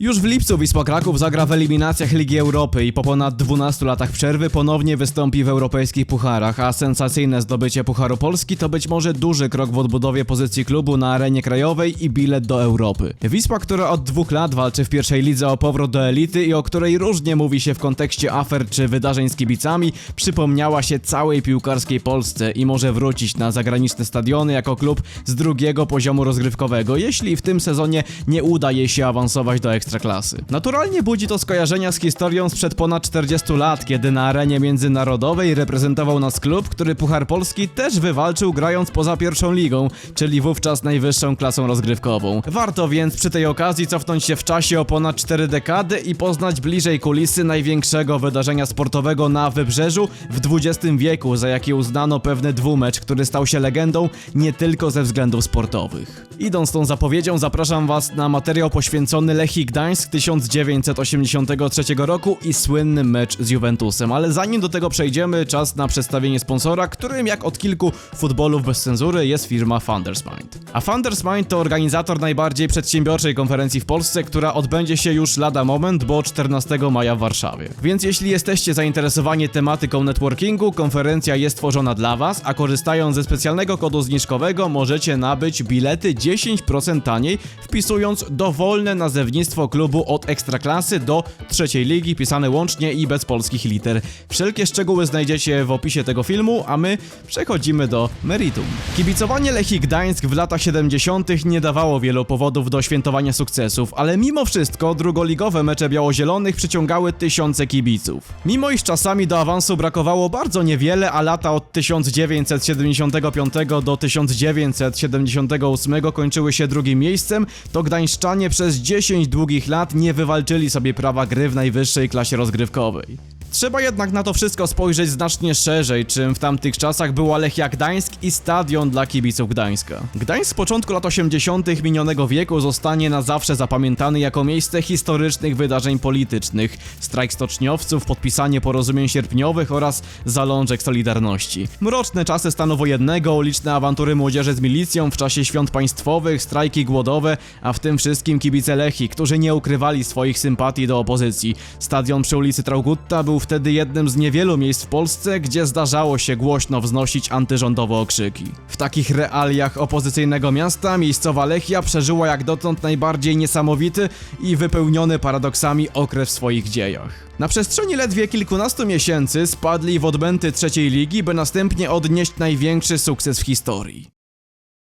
Już w lipcu Wisła Kraków zagra w eliminacjach Ligi Europy i po ponad 12 latach przerwy ponownie wystąpi w europejskich pucharach, a sensacyjne zdobycie Pucharu Polski to być może duży krok w odbudowie pozycji klubu na arenie krajowej i bilet do Europy. Wisła, która od dwóch lat walczy w pierwszej lidze o powrót do elity i o której różnie mówi się w kontekście afer czy wydarzeń z kibicami, przypomniała się całej piłkarskiej Polsce i może wrócić na zagraniczne stadiony jako klub z drugiego poziomu rozgrywkowego, jeśli w tym sezonie nie uda jej się awansować do ekstraklasy. Naturalnie budzi to skojarzenia z historią sprzed ponad 40 lat, kiedy na arenie międzynarodowej reprezentował nas klub, który Puchar Polski też wywalczył grając poza pierwszą ligą, czyli wówczas najwyższą klasą rozgrywkową. Warto więc przy tej okazji cofnąć się w czasie o ponad 4 dekady i poznać bliżej kulisy największego wydarzenia sportowego na Wybrzeżu w XX wieku, za jaki uznano pewny dwumecz, który stał się legendą nie tylko ze względów sportowych. Idąc tą zapowiedzią, zapraszam Was na materiał poświęcony Lechii Gdańsk 1983 roku i słynny mecz z Juventusem. Ale zanim do tego przejdziemy, czas na przedstawienie sponsora, którym jak od kilku futbolów bez cenzury jest firma Founders Mind. A Founders Mind to organizator najbardziej przedsiębiorczej konferencji w Polsce, która odbędzie się już lada moment, bo 14 maja w Warszawie. Więc jeśli jesteście zainteresowani tematyką networkingu, konferencja jest tworzona dla Was, a korzystając ze specjalnego kodu zniżkowego możecie nabyć bilety 10% taniej, wpisując dowolne nazewnictwo klubu od ekstraklasy do trzeciej ligi, pisane łącznie i bez polskich liter. Wszelkie szczegóły znajdziecie w opisie tego filmu, a my przechodzimy do meritum. Kibicowanie Lechii Gdańsk w latach 70. nie dawało wielu powodów do świętowania sukcesów, ale mimo wszystko drugoligowe mecze białozielonych przyciągały tysiące kibiców. Mimo iż czasami do awansu brakowało bardzo niewiele, a lata od 1975 do 1978 kończyły się drugim miejscem, to gdańszczanie przez 10 długich lat nie wywalczyli sobie prawa gry w najwyższej klasie rozgrywkowej. Trzeba jednak na to wszystko spojrzeć znacznie szerzej, czym w tamtych czasach była Lechia Gdańsk i stadion dla kibiców Gdańska. Gdańsk z początku lat 80. minionego wieku zostanie na zawsze zapamiętany jako miejsce historycznych wydarzeń politycznych, strajk stoczniowców, podpisanie porozumień sierpniowych oraz zalążek Solidarności. Mroczne czasy stanu wojennego, liczne awantury młodzieży z milicją w czasie świąt państwowych, strajki głodowe, a w tym wszystkim kibice Lechii, którzy nie ukrywali swoich sympatii do opozycji. Stadion przy ulicy Traugutta był wtedy jednym z niewielu miejsc w Polsce, gdzie zdarzało się głośno wznosić antyrządowe okrzyki. W takich realiach opozycyjnego miasta miejscowa Lechia przeżyła jak dotąd najbardziej niesamowity i wypełniony paradoksami okres w swoich dziejach. Na przestrzeni ledwie kilkunastu miesięcy spadli w odbęty trzeciej ligi, by następnie odnieść największy sukces w historii.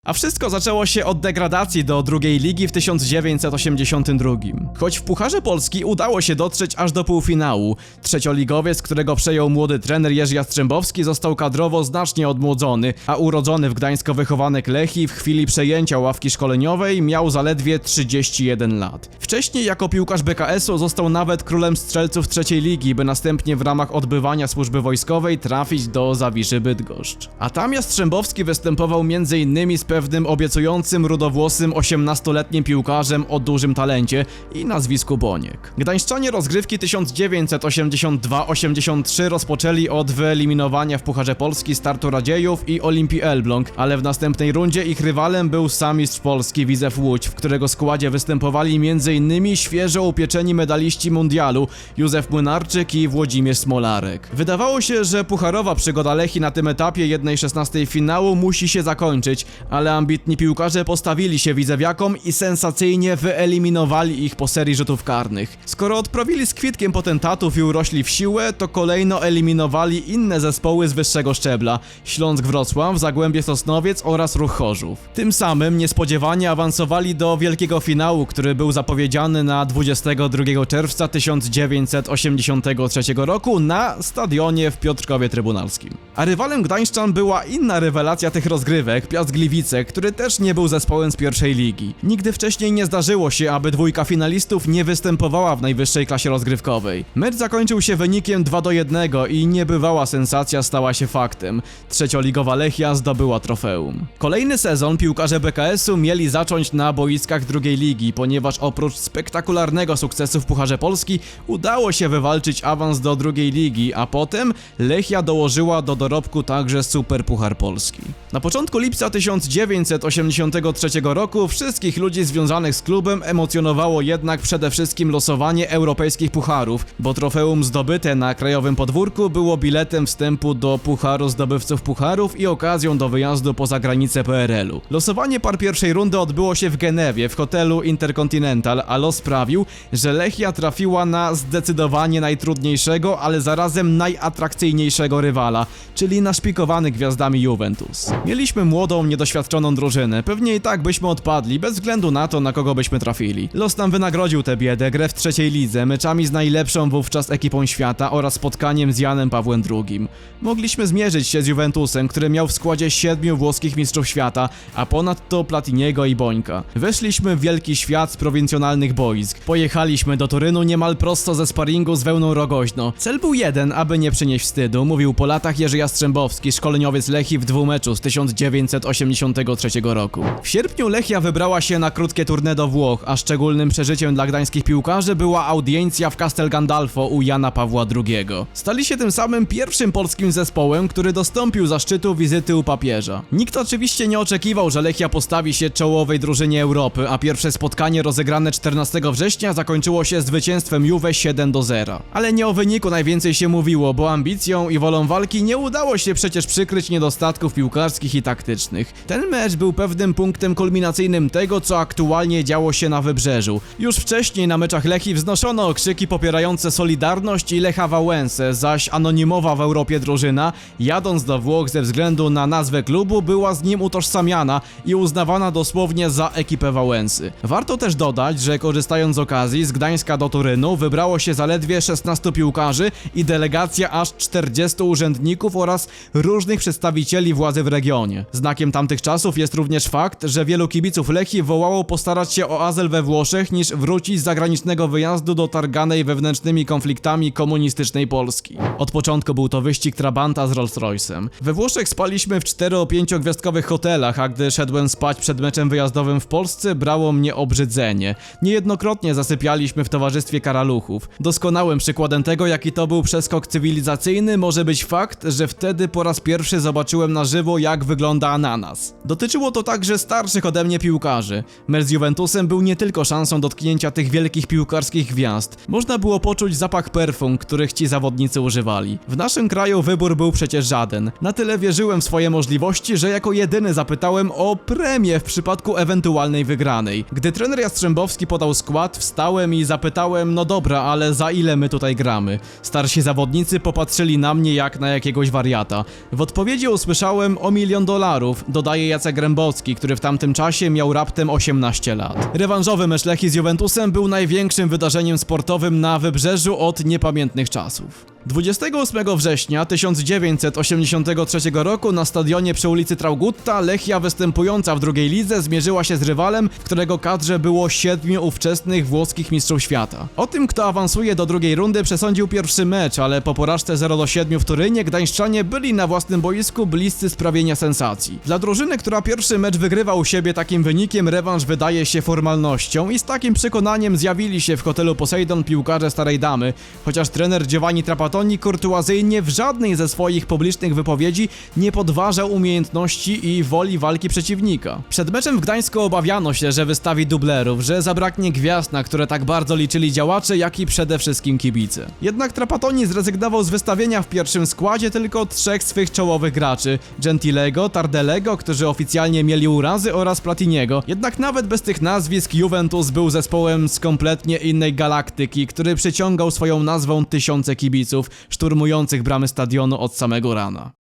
A wszystko zaczęło się od degradacji do drugiej ligi w 1982. Choć w Pucharze Polski udało się dotrzeć aż do półfinału, trzecioligowiec, którego przejął młody trener Jerzy Jastrzębowski został kadrowo znacznie odmłodzony, a urodzony w Gdańsko wychowanek Lechii w chwili przejęcia ławki szkoleniowej miał zaledwie 31 lat. Wcześniej jako piłkarz BKS-u został nawet królem strzelców trzeciej ligi, by następnie w ramach odbywania służby wojskowej trafić do Zawiszy Bydgoszcz. A tam Jastrzębowski występował m.in. z pewnym obiecującym rudowłosym 18-letnim piłkarzem o dużym talencie i nazwisku Boniek. Gdańszczanie rozgrywki 1982-83 rozpoczęli od wyeliminowania w Pucharze Polski startu Radziejów i Olimpii Elbląg, ale w następnej rundzie ich rywalem był sam mistrz Polski Widzew Łódź, w którego składzie występowali m.in. świeżo upieczeni medaliści mundialu Józef Młynarczyk i Włodzimierz Smolarek. Wydawało się, że pucharowa przygoda Lechi na tym etapie 1-16 finału musi się zakończyć, ale ambitni piłkarze postawili się widzewiakom i sensacyjnie wyeliminowali ich po serii rzutów karnych. Skoro odprawili z kwitkiem potentatów i urośli w siłę, to kolejno eliminowali inne zespoły z wyższego szczebla Śląsk Wrocław, Zagłębie Sosnowiec oraz Ruch Chorzów. Tym samym niespodziewanie awansowali do wielkiego finału, który był zapowiedziany na 22 czerwca 1983 roku na stadionie w Piotrkowie Trybunalskim. A rywalem Gdańszczan była inna rewelacja tych rozgrywek, Piast Gliwice, który też nie był zespołem z pierwszej ligi. Nigdy wcześniej nie zdarzyło się, aby dwójka finalistów nie występowała w najwyższej klasie rozgrywkowej. Mecz zakończył się wynikiem 2 do 1 i niebywała sensacja stała się faktem. Trzecioligowa Lechia zdobyła trofeum. Kolejny sezon piłkarze BKS-u mieli zacząć na boiskach drugiej ligi, ponieważ oprócz spektakularnego sukcesu w Pucharze Polski udało się wywalczyć awans do drugiej ligi, a potem Lechia dołożyła do dorobku także Super Puchar Polski. Na początku lipca 1983 roku wszystkich ludzi związanych z klubem emocjonowało jednak przede wszystkim losowanie europejskich pucharów, bo trofeum zdobyte na krajowym podwórku było biletem wstępu do Pucharu Zdobywców Pucharów i okazją do wyjazdu poza granice PRL-u. Losowanie par pierwszej rundy odbyło się w Genewie w hotelu Intercontinental, a los sprawił, że Lechia trafiła na zdecydowanie najtrudniejszego, ale zarazem najatrakcyjniejszego rywala, czyli naszpikowany gwiazdami Juventus. Mieliśmy młodą, niedoświadczoną drużynę, pewnie i tak byśmy odpadli, bez względu na to, na kogo byśmy trafili. Los nam wynagrodził tę biedę, grę w trzeciej lidze, meczami z najlepszą wówczas ekipą świata oraz spotkaniem z Janem Pawłem II. Mogliśmy zmierzyć się z Juventusem, który miał w składzie siedmiu włoskich mistrzów świata, a ponadto Platiniego i Bońka. Weszliśmy w wielki świat z prowincjonalnych boisk. Pojechaliśmy do Turynu niemal prosto ze sparingu z wełną rogoźno. Cel był jeden, aby nie przynieść wstydu, mówił po latach Jerzy Jastrzębowski, szkoleniowiec Lechii w dwumeczu z 1983 roku. W sierpniu Lechia wybrała się na krótkie tournée do Włoch, a szczególnym przeżyciem dla gdańskich piłkarzy była audiencja w Castel Gandalfo u Jana Pawła II. Stali się tym samym pierwszym polskim zespołem, który dostąpił zaszczytu wizyty u papieża. Nikt oczywiście nie oczekiwał, że Lechia postawi się czołowej drużynie Europy, a pierwsze spotkanie rozegrane 14 września zakończyło się zwycięstwem Juve 7 do 0. Ale nie o wyniku najwięcej się mówiło, bo ambicją i wolą walki nie udało się przecież przykryć niedostatków piłkarskich i taktycznych. Ten mecz był pewnym punktem kulminacyjnym tego, co aktualnie działo się na Wybrzeżu. Już wcześniej na meczach Lechii wznoszono okrzyki popierające Solidarność i Lecha Wałęsę, zaś anonimowa w Europie drużyna, jadąc do Włoch ze względu na nazwę klubu, była z nim utożsamiana i uznawana dosłownie za ekipę Wałęsy. Warto też dodać, że korzystając z okazji, z Gdańska do Turynu wybrało się zaledwie 16 piłkarzy i delegacja aż 40 urzędników oraz różnych przedstawicieli władzy w regionie. Znakiem tamtych czasów jest również fakt, że wielu kibiców Lechii wołało postarać się o azyl we Włoszech niż wrócić z zagranicznego wyjazdu do targanej wewnętrznymi konfliktami komunistycznej Polski. Od początku był to wyścig Trabanta z Rolls-Royce'em. We Włoszech spaliśmy w 4-5 gwiazdkowych hotelach, a gdy szedłem spać przed meczem wyjazdowym w Polsce, brało mnie obrzydzenie. Niejednokrotnie zasypialiśmy w towarzystwie karaluchów. Doskonałym przykładem tego, jaki to był przeskok cywilizacyjny, może być fakt, że wtedy po raz pierwszy zobaczyłem na żywo, jak wygląda ananas. Dotyczyło to także starszych ode mnie piłkarzy. Mecz z Juventusem był nie tylko szansą dotknięcia tych wielkich piłkarskich gwiazd. Można było poczuć zapach perfum, których ci zawodnicy używali. W naszym kraju wybór był przecież żaden. Na tyle wierzyłem w swoje możliwości, że jako jedyny zapytałem o premię w przypadku ewentualnej wygranej. Gdy trener Jastrzębowski podał skład, wstałem i zapytałem, no dobra, ale za ile my tutaj gramy? Starsi zawodnicy popatrzyli na mnie jak na jakiegoś wariata. W odpowiedzi usłyszałem o milion dolarów, dodaje Jacek Grębowski, który w tamtym czasie miał raptem 18 lat. Rewanżowy mecz Lechii z Juventusem był największym wydarzeniem sportowym na Wybrzeżu od niepamiętnych czasów. 28 września 1983 roku na stadionie przy ulicy Traugutta Lechia występująca w drugiej lidze zmierzyła się z rywalem, w którego kadrze było siedmiu ówczesnych włoskich mistrzów świata. O tym, kto awansuje do drugiej rundy przesądził pierwszy mecz, ale po porażce 0 do 7 w Turynie gdańszczanie byli na własnym boisku bliscy sprawienia sensacji. Dla drużyny, która pierwszy mecz wygrywa u siebie takim wynikiem, rewanż wydaje się formalnością i z takim przekonaniem zjawili się w hotelu Poseidon piłkarze Starej Damy, chociaż trener Giovanni Trapattoni kurtuazyjnie w żadnej ze swoich publicznych wypowiedzi nie podważał umiejętności i woli walki przeciwnika. Przed meczem w Gdańsku obawiano się, że wystawi dublerów, że zabraknie gwiazd, na które tak bardzo liczyli działacze, jak i przede wszystkim kibice. Jednak Trapattoni zrezygnował z wystawienia w pierwszym składzie tylko trzech swych czołowych graczy, Gentilego, Tardelego, którzy oficjalnie mieli urazy oraz Platiniego. Jednak nawet bez tych nazwisk Juventus był zespołem z kompletnie innej galaktyki, który przyciągał swoją nazwą tysiące kibiców, szturmujących bramy stadionu od samego rana.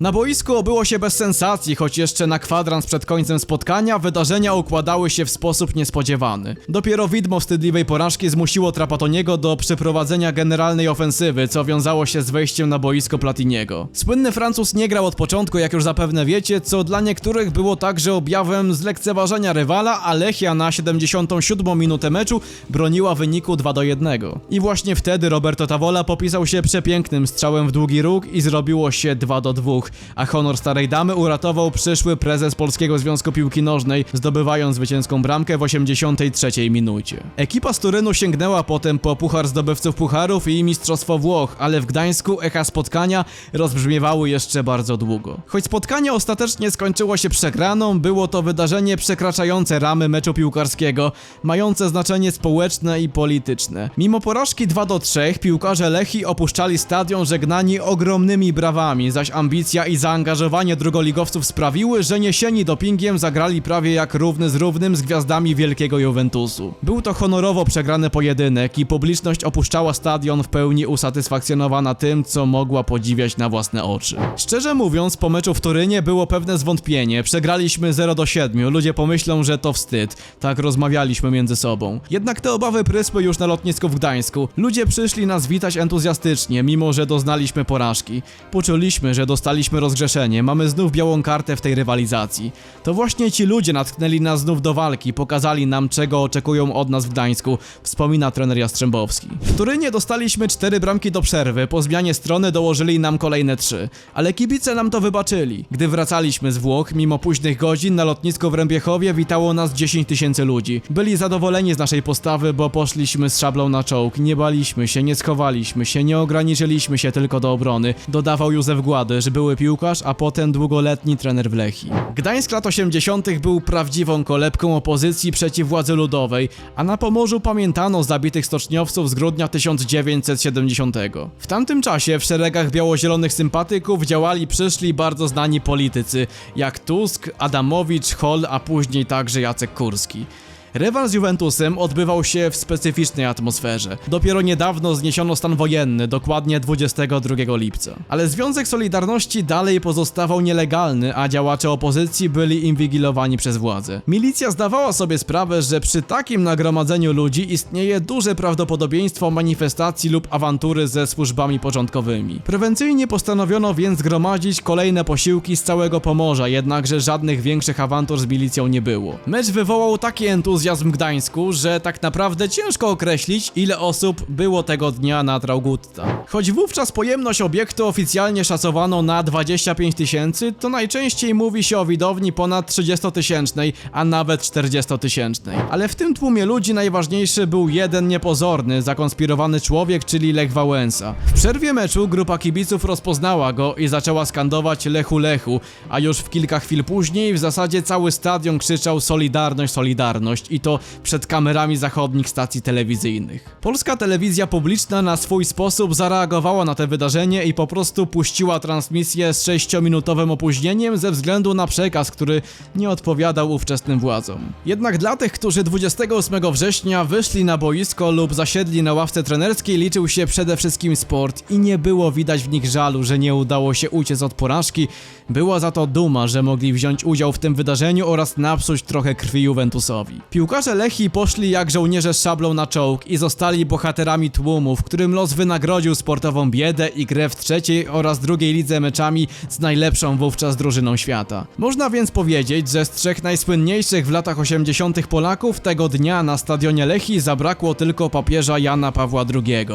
Na boisku obyło się bez sensacji, choć jeszcze na kwadrans przed końcem spotkania wydarzenia układały się w sposób niespodziewany. Dopiero widmo wstydliwej porażki zmusiło Trapatoniego do przeprowadzenia generalnej ofensywy, co wiązało się z wejściem na boisko Platiniego. Słynny Francuz nie grał od początku, jak już zapewne wiecie, co dla niektórych było także objawem zlekceważenia rywala, a Lechia na 77 minutę meczu broniła wyniku 2 do 1. I właśnie wtedy Roberto Tavola popisał się przepięknym strzałem w długi róg i zrobiło się 2 do 2. a honor starej damy uratował przyszły prezes Polskiego Związku Piłki Nożnej, zdobywając zwycięską bramkę w 83 minucie. Ekipa z Turynu sięgnęła potem po puchar zdobywców pucharów i Mistrzostwo Włoch, ale w Gdańsku echa spotkania rozbrzmiewały jeszcze bardzo długo. Choć spotkanie ostatecznie skończyło się przegraną, było to wydarzenie przekraczające ramy meczu piłkarskiego, mające znaczenie społeczne i polityczne. Mimo porażki 2 do 3, piłkarze Lechi opuszczali stadion żegnani ogromnymi brawami, zaś ambicja i zaangażowanie drugoligowców sprawiły, że niesieni dopingiem zagrali prawie jak równy z równym z gwiazdami wielkiego Juventusu. Był to honorowo przegrany pojedynek i publiczność opuszczała stadion w pełni usatysfakcjonowana tym, co mogła podziwiać na własne oczy. Szczerze mówiąc, po meczu w Turynie było pewne zwątpienie. Przegraliśmy 0 do 7. Ludzie pomyślą, że to wstyd. Tak rozmawialiśmy między sobą. Jednak te obawy prysły już na lotnisku w Gdańsku. Ludzie przyszli nas witać entuzjastycznie, mimo że doznaliśmy porażki. Poczuliśmy, że dostaliśmy rozgrzeszenie. Mamy znów białą kartę w tej rywalizacji. To właśnie ci ludzie natknęli nas znów do walki, pokazali nam, czego oczekują od nas w Gdańsku, wspomina trener Jastrzębowski. W Turynie dostaliśmy cztery bramki do przerwy, po zmianie strony dołożyli nam kolejne trzy, ale kibice nam to wybaczyli. Gdy wracaliśmy z Włoch, mimo późnych godzin na lotnisku w Rębiechowie witało nas 10 tysięcy ludzi. Byli zadowoleni z naszej postawy, bo poszliśmy z szablą na czołg, nie baliśmy się, nie schowaliśmy się, nie ograniczyliśmy się tylko do obrony, dodawał Józef Gładysz, były piłkarz, a potem długoletni trener w Lechii. Gdańsk lat 80. był prawdziwą kolebką opozycji przeciw władzy ludowej, a na Pomorzu pamiętano zabitych stoczniowców z grudnia 1970. W tamtym czasie w szeregach biało-zielonych sympatyków działali przyszli bardzo znani politycy, jak Tusk, Adamowicz, Hol, a później także Jacek Kurski. Rywal z Juventusem odbywał się w specyficznej atmosferze. Dopiero niedawno zniesiono stan wojenny, dokładnie 22 lipca. Ale Związek Solidarności dalej pozostawał nielegalny, a działacze opozycji byli inwigilowani przez władzę. Milicja zdawała sobie sprawę, że przy takim nagromadzeniu ludzi istnieje duże prawdopodobieństwo manifestacji lub awantury ze służbami porządkowymi. Prewencyjnie postanowiono więc gromadzić kolejne posiłki z całego Pomorza, jednakże żadnych większych awantur z milicją nie było. Mecz wywołał taki entuzjazm w Gdańsku, że tak naprawdę ciężko określić, ile osób było tego dnia na Traugutta. Choć wówczas pojemność obiektu oficjalnie szacowano na 25 tysięcy, to najczęściej mówi się o widowni ponad 30-tysięcznej, a nawet 40-tysięcznej. Ale w tym tłumie ludzi najważniejszy był jeden niepozorny, zakonspirowany człowiek, czyli Lech Wałęsa. W przerwie meczu grupa kibiców rozpoznała go i zaczęła skandować Lechu Lechu, a już w kilka chwil później w zasadzie cały stadion krzyczał Solidarność, Solidarność i to przed kamerami zachodnich stacji telewizyjnych. Polska telewizja publiczna na swój sposób zareagowała na te wydarzenie i po prostu puściła transmisję z 6-minutowym opóźnieniem ze względu na przekaz, który nie odpowiadał ówczesnym władzom. Jednak dla tych, którzy 28 września wyszli na boisko lub zasiedli na ławce trenerskiej, liczył się przede wszystkim sport i nie było widać w nich żalu, że nie udało się uciec od porażki. Była za to duma, że mogli wziąć udział w tym wydarzeniu oraz napsuć trochę krwi Juventusowi. Piłkarze Lechii poszli jak żołnierze z szablą na czołg i zostali bohaterami tłumu, w którym los wynagrodził sportową biedę i grę w trzeciej oraz drugiej lidze meczami z najlepszą wówczas drużyną świata. Można więc powiedzieć, że z trzech najsłynniejszych w latach 80. Polaków tego dnia na stadionie Lechii zabrakło tylko papieża Jana Pawła II.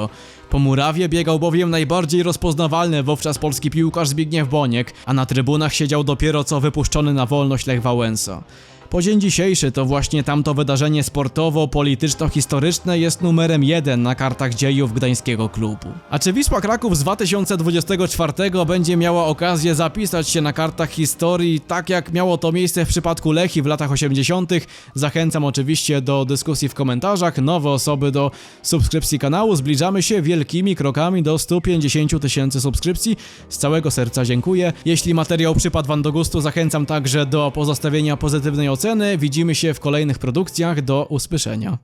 Po murawie biegał bowiem najbardziej rozpoznawalny wówczas polski piłkarz Zbigniew Boniek, a na trybunach siedział dopiero co wypuszczony na wolność Lech Wałęsa. Po dzień dzisiejszy to właśnie tamto wydarzenie sportowo-polityczno-historyczne jest numerem jeden na kartach dziejów gdańskiego klubu. A czy Wisła Kraków z 2024 będzie miała okazję zapisać się na kartach historii, tak jak miało to miejsce w przypadku Lechi w latach 80., zachęcam oczywiście do dyskusji w komentarzach, nowe osoby do subskrypcji kanału, zbliżamy się wielkimi krokami do 150 tysięcy subskrypcji, z całego serca dziękuję. Jeśli materiał przypadł Wam do gustu, zachęcam także do pozostawienia pozytywnej oceny, widzimy się w kolejnych produkcjach, do usłyszenia.